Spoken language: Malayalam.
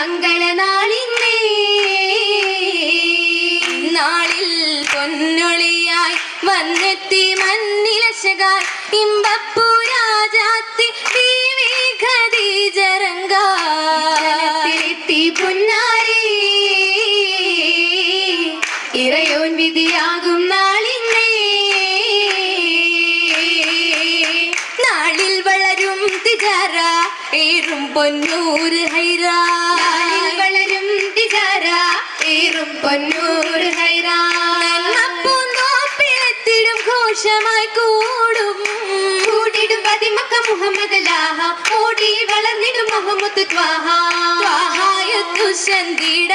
മംഗളനാളിന്നേ. നാളിൽ പൊന്നൊളിയായി വന്നെത്തി മന്നിലശകാൽ ഇമ്പപ്പൂ രാജാത്തി ഖദീജറങ്കത്തി പുന്നാരി വിധിയാകും നാളിൽ വളരും ഏറും ഹൈരാ. പൊന്നൂർ ഹൈറാ പൂന്തോപ്പിലെത്തിടും ഘോഷമായി കൂടും. കൂടിടും പതിമക്ക മുഹമ്മദ് ഓടി വളർന്നിടും മുഹമ്മദ് ത്വാഹ. ത്വാഹായത്തു ചന്തിടാനാ